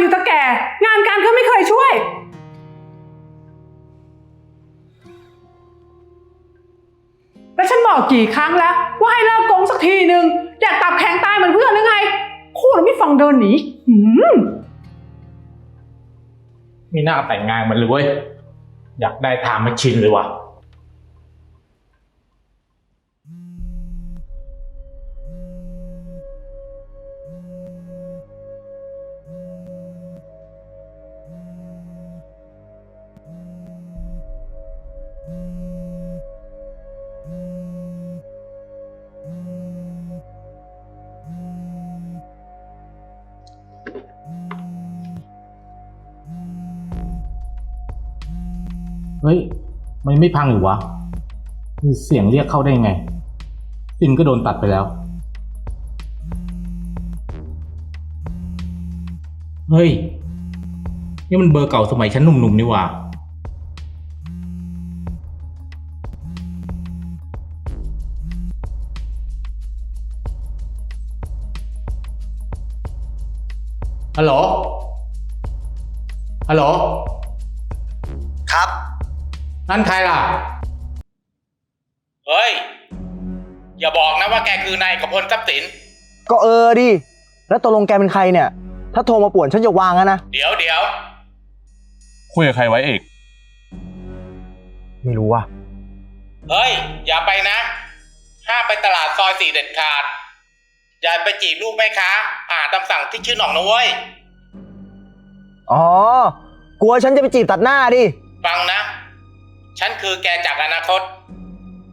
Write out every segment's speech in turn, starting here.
อยู่ตะแก่ งานการก็ไม่เคยช่วย แล้วฉันบอกกี่ครั้งแล้ว ว่าให้เลิกโกงสักทีหนึ่งอยากตับแข็งตายเหมือนเพื่อนหรือไงพูดแล้วไม่ฟังเดินหนีหืมมีหน้าแต่งงานมันเลยเว้ย อยากได้ทางมาชินเลยว่ะ เฮ้ย มันไม่พังหรือวะ มีเสียงเรียกเข้าได้ไงซิมก็โดนตัดไปแล้ว เฮ้ย นี่มันเบอร์เก่าสมัยฉันหนุ่มๆนี่ว่าฮัลโหล ฮัลโหล ครับ นั่นใครล่ะ เฮ้ย อย่าบอกนะว่าแกคือนายกพลทรัพย์สิน ก็เออดิ แล้วตกลงแกเป็นใครเนี่ย ถ้าโทรมาป่วนฉันจะวางอะนะ เดี๋ยวเดี๋ยวคุยกับใครไว้เอก ไม่รู้ว่ะ เฮ้ย อย่าไปนะ ห้ามไปตลาดซอยสี่เด็ดขาด อย่าไปจีบลูกแม่ค้าอ่านตามสั่งที่ชื่อหน่องนะเว้ย อ๋อ กลัวฉันจะไปจีบตัดหน้าดิ ฟังนะ ฉันคือแกจากอนาคต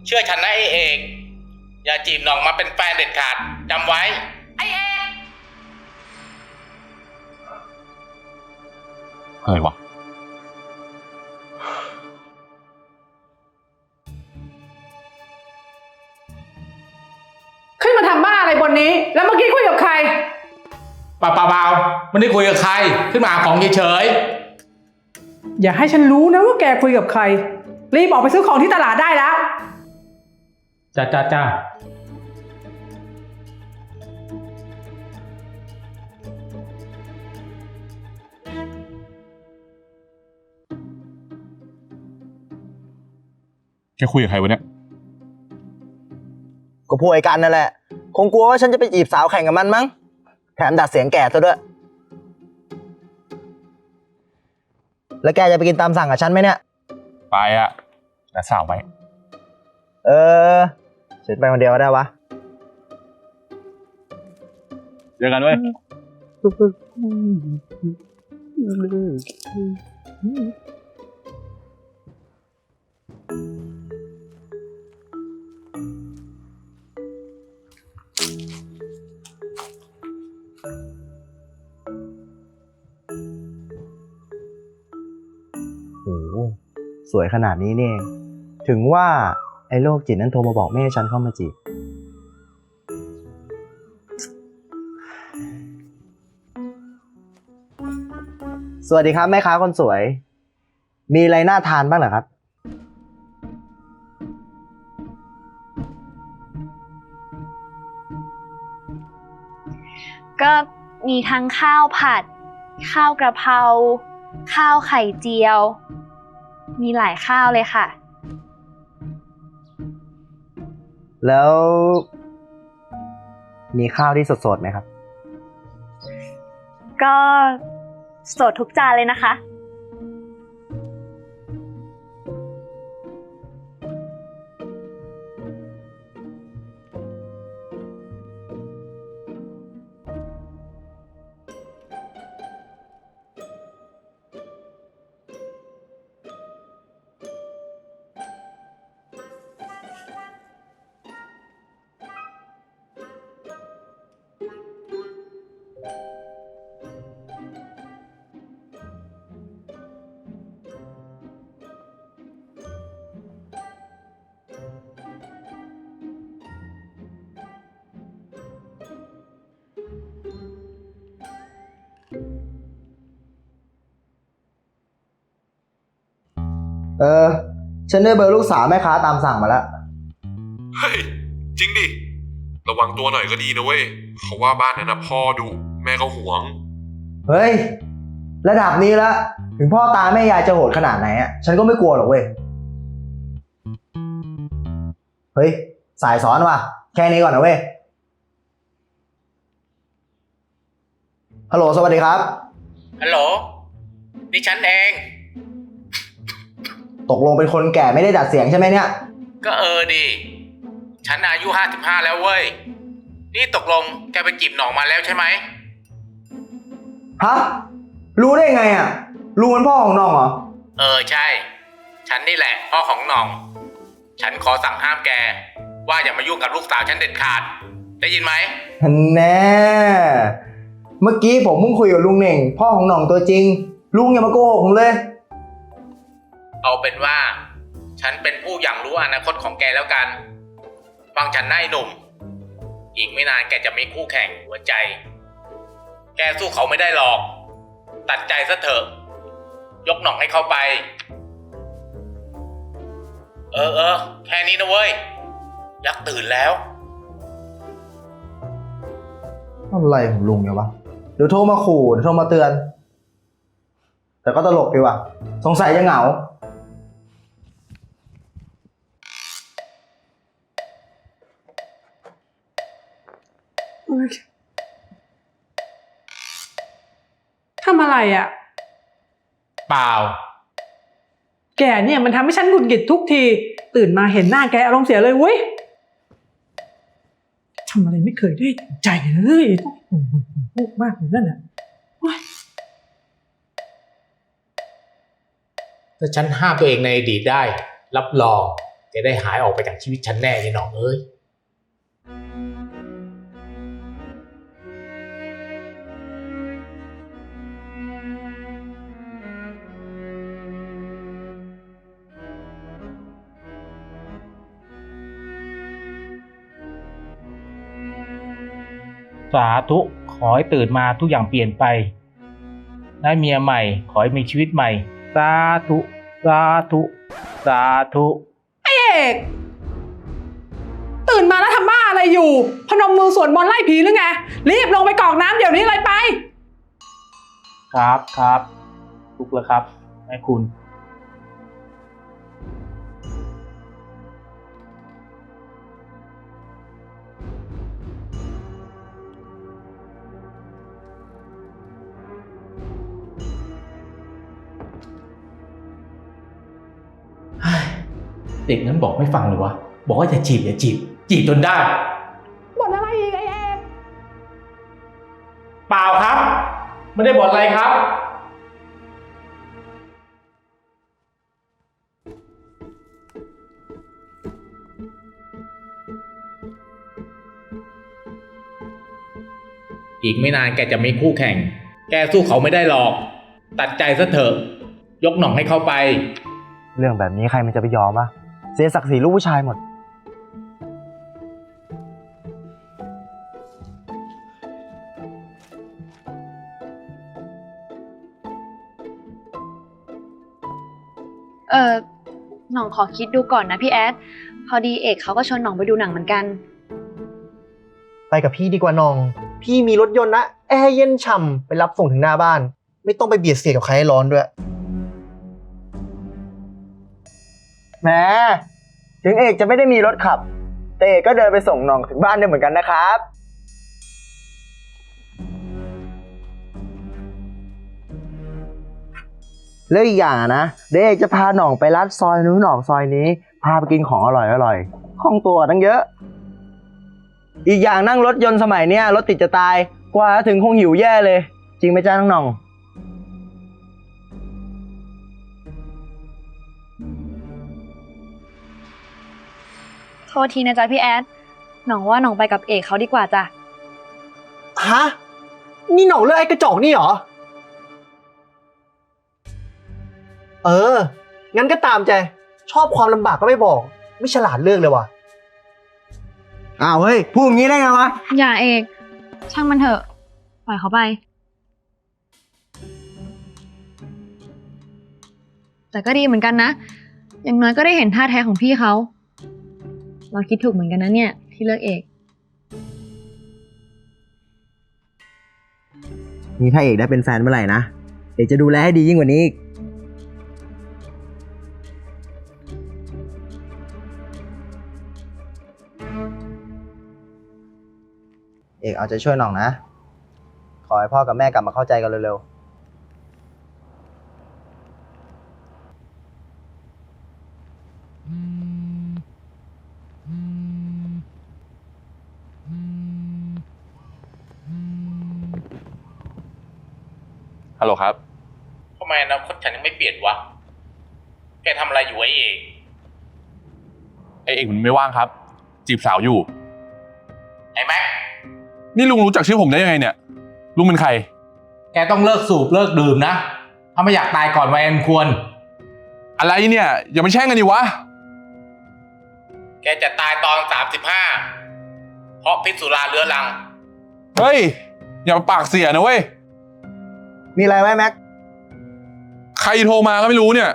เชื่อฉันนะไอเอก อย่าจีบหน่องมาเป็นแฟนเด็ดขาดจำไว้ ไอเอกอะไรวะ ขึ้นมาทำบ้าอะไรบนนี้ แล้วเมื่อกี้คุยกับใคร เปล่าเปล่าเปล่าไม่ได้คุยกับใคร ขึ้นมาหาของเฉยอย่าให้ฉันรู้นะว่าแกคุยกับใคร รีบออกไปซื้อของที่ตลาดได้แล้วๆจ้าจ้าจ้าแกคุยกับใครวะเนี่ย ก็พูดไอ้กันนั่นแหละ คงกลัวว่าฉันจะไปจีบสาวแข่งกับมันมั้ง แถมดัดเสียงแก่ซะด้วย แล้วแกจะไปกินตามสั่งกับฉันไหมเนี่ย ไปอะแต่สาวไว้เออฉันไปคนเดียวก็ได้วะเจอกันเว้ย วยขนาดนี้นี่เองถึงว่าไอ้โรคจิตนั้นโทรมาบอกไม่ฉันเข้ามาจีบ สวัสดีครับแม่ค้าคนสวย มีอะไรน่าทานบ้างเหรอครับ ก็มีทั้งข้าวผัด ข้าวกระเพรา ข้าวไข่เจียว มีหลายข้าวเลยค่ะ แล้ว มีข้าวที่สดๆไหมครับ ก็สดทุกจานเลยนะคะ เออ ฉันได้เบอร์ลูกสาวแม่ค้าตามสั่งมาแล้ว เฮ้ย จริงดิ ระวังตัวหน่อยก็ดีนะเว้ย เขาว่าบ้านนั้นนะพ่อดุแม่ก็หวง เฮ้ย ระดับนี้แล้วถึงพ่อตาแม่ยายจะโหดขนาดไหนอะฉันก็ไม่กลัวหรอกเว้ย เฮ้ย สายสอนว่ะ แค่นี้ก่อนนะเว้ย ฮัลโหล สวัสดีครับ ฮัลโหล นี่ฉันเอง ตกลงเป็นคนแก่ไม่ได้ดัดเสียงใช่ไหมเนี่ย ก็เออดีฉันอายุห้าสิบห้าแล้วเว้ย นี่ตกลงแกไปจีบหน่องมาแล้วใช่ไหม ฮะ รู้ได้ไงอะ รู้มันพ่อของน้องเหรอ เออใช่ ฉันนี่แหละพ่อของหน่อง ฉันขอสั่งห้ามแก ว่าอย่ามายุ่งกับลูกสาวฉันเด็ดขาด ได้ยินไหมแน่ เมื่อกี้ผมเพิ่งคุยกับลุงเหน่ง พ่อของหน่องตัวจริง ลุงอย่ามาโกหกผมเลย เอาเป็นว่า ฉันเป็นผู้อย่างรู้อนาคตของแกแล้วกัน ฟังฉันนายหนุ่ม อีกไม่นานแกจะมีคู่แข่งหัวใจ แกสู้เขาไม่ได้หรอก ตัดใจซะเถอะ ยกหน่องให้เขาไป เออเออแค่นี้นะเว้ย ยักษ์ตื่นแล้ว อะไรของลุงเนี่ยวะ เดี๋ยวโทรมาขู่ เดี๋ยวโทรมาเตือน แต่ก็ตลกดีว่ะ สงสัยจะเหงา ทำอะไรอะ เปล่า แกเนี่ยมันทำให้ฉันหงุดหงิดทุกที ตื่นมาเห็นหน้าแกอารมณ์เสียเลยเว้ยทำอะไรไม่เคยได้ใจเลยต้องบ่นบ่นพูดมากเลยนั่นน่ะถ้าฉันห้ามตัวเองในอดีตได้ รับรองจะได้หายออกไปจากชีวิตฉันแน่ยายหน้องเอ้ย สาธุขอให้ตื่นมาทุกอย่างเปลี่ยนไป ได้เมียใหม่ ขอให้มีชีวิตใหม่ สาธุ สาธุ สาธุเอกตื่นมาแล้วทำบ้าอะไรอยู่ พนมมือสวดมนต์ไล่ผีหรือไง รีบลงไปกรอกน้ำเดี๋ยวนี้เลยไป ครับครับลุกแล้วครับแม่คุณ เด็กนั้นบอกไม่ฟังเลยวะ บอกว่าอย่าจีบอย่าจีบ จีบจนได้ บ่นอะไรอีกไอเอกเปล่าครับ ไม่ได้บอกอะไรครับ อีกไม่นานแกจะมีคู่แข่ง แกสู้เขาไม่ได้หรอก ตัดใจซะเถอะ ยกหน่องให้เขาไป เรื่องแบบนี้ใครมันจะไปยอมอะ เสียศักดิ์ศรีลูกผู้ชายหมด เออหน่องขอคิดดูก่อนนะพี่แอด พอดีเอกเขาก็ชวนหน่องไปดูหนังเหมือนกัน ไปกับพี่ดีกว่าน้อง พี่มีรถยนต์นะ แอร์เย็นฉ่ำไปรับส่งถึงหน้าบ้าน ไม่ต้องไปเบียดเสียดกับใครให้ร้อนด้วย แหมถึงเอกจะไม่ได้มีรถขับ แต่เอกก็เดินไปส่งน้องถึงบ้านได้เหมือนกันนะครับ แล้วอีกอย่างนะเดี๋ยวเอกจะพาหน่องไปลัดซอยนู้นหน่องซอยนี้ พาไปกินของอร่อยอร่อยๆของตัวตั้งเยอะ อีกอย่างนั่งรถยนต์สมัยเนี้ยรถติดจะตาย กว่าจะถึงคงหิวแย่เลย จริงไหมจ้าน้องหน่อง ษทีนะจ๊ะพี่แอด หน่องว่าหน่องไปกับเอกเขาดีกว่าจ้ะ ฮะ นี่หน่องเลือกไอ้กระจอกนี่เหรอ เออ งั้นก็ตามใจ ชอบความลำบากก็ไม่บอก ไม่ฉลาดเลือกเลยว่ะ อ้าวเฮ้ย พูดอย่างนี้ได้ไงวะ อย่าเอก ช่างมันเถอะ ปล่อยเขาไป แต่ก็ดีเหมือนกันนะ อย่างน้อยก็ได้เห็นท่าแท้ของพี่เขา เราคิดถูกเหมือนกันนะเนี่ย ที่เลือกเอก นี่ถ้าเอกได้เป็นแฟนเมื่อไหร่นะ เอกจะดูแลให้ดียิ่งกว่านี้อีกเอกเอาใจช่วยหน่องนะ ขอให้พ่อกับแม่กลับมาเข้าใจกันเร็วๆ ลโหลครับ ทำไมอนาคตฉันยังไม่เปลี่ยนวะ แกทำอะไรอยู่ไอ้เอกไอเอกมันไม่ว่างครับ จีบสาวอยู่ ไอ้แม็ก นี่ลุงรู้จักชื่อผมได้ยังไงเนี่ย ลุงเป็นใคร แกต้องเลิกสูบเลิกดื่มนะ ถ้าไม่อยากตายก่อนวัยอันควร อะไรเนี่ย อย่ามาแช่งกันดิวะ แกจะตายตอนสามสิบห้า เพราะพิษสุราเรื้อรัง เฮ้ย อย่ามาปากเสียนะเว้ย มีอะไรไหมแม็ก ใครโทรมาก็ไม่รู้เนี่ย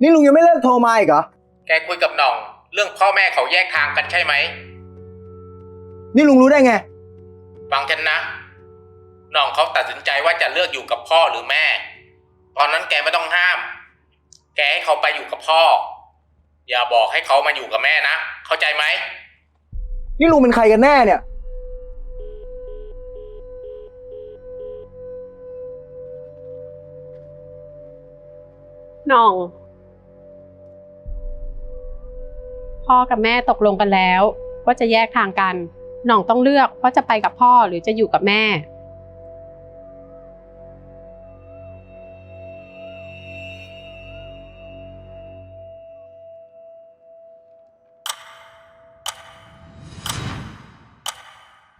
นี่ลุงยังไม่เลิกโทรมาอีกเหรอ แกคุยกับหน่อง เรื่องพ่อแม่เขาแยกทางกันใช่ไหม นี่ลุงรู้ได้ไง ฟังฉันนะ หน่องเขาตัดสินใจว่าจะเลือกอยู่กับพ่อหรือแม่ ตอนนั้นแกไม่ต้องห้าม แกให้เขาไปอยู่กับพ่อ อย่าบอกให้เขามาอยู่กับแม่นะ เข้าใจไหม นี่ลุงเป็นใครกันแน่เนี่ย น้อง พ่อกับแม่ตกลงกันแล้ว ว่าจะแยกทางกัน หน่องต้องเลือกว่าจะไปกับพ่อหรือจะอยู่กับแม่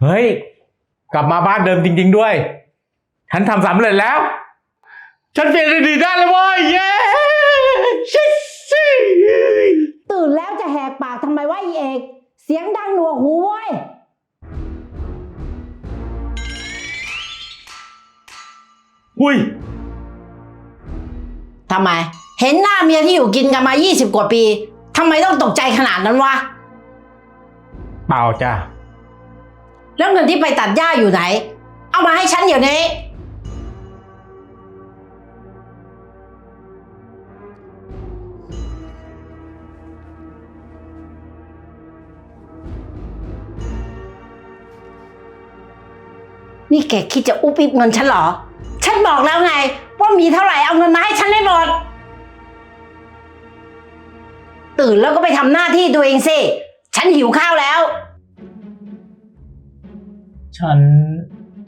เฮ้ย กลับมาบ้านเดิมจริง ๆ ด้วย ฉันทำสำเร็จแล้ว ฉันเปลี่ยนอดีตได้แล้วเว้ยเย้ชิชิตื่นแล้วจะแหกปากทำไมวะอีเอก เสียงดังหนวกหูเว้ย อุ้ย ทำไม เห็นหน้าเมียที่อยู่กินกันมา 20 กว่าปี ทำไมต้องตกใจขนาดนั้นวะ เปล่าจ้ะ แล้วเงินที่ไปตัดหญ้าอยู่ไหน เอามาให้ฉันเดี๋ยวนี้ นี่แกคิดจะอุบอิบเงินฉันเหรอ ฉันบอกแล้วไง ว่ามีเท่าไหร่เอาเงินมาให้ฉันได้หมด ตื่นแล้วก็ไปทำหน้าที่ตัวเองสิ ฉันหิวข้าวแล้ว ฉัน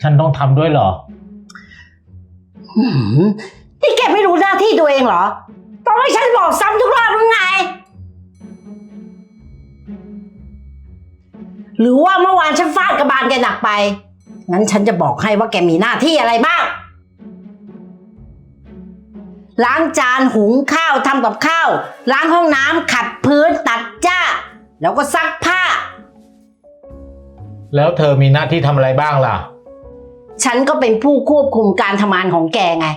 ฉันต้องทำด้วยเหรอ หืมนี่แกไม่รู้หน้าที่ตัวเองเหรอ ต้องให้ฉันบอกซ้ำทุกรอบหรือไง หรือว่าเมื่อวานฉันฟาดกระบาลแกหนักไป งั้นฉันจะบอกให้ว่าแกมีหน้าที่อะไรบ้าง ล้างจานหุงข้าวทำกับข้าว ล้างห้องน้ำขัดพื้นตัดหญ้า แล้วก็ซักผ้า แล้วเธอมีหน้าที่ทำอะไรบ้างล่ะ ฉันก็เป็นผู้ควบคุมการทำงานของแกไง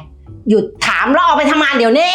หยุดถามแล้วออกไปทำงานเดี๋ยวนี้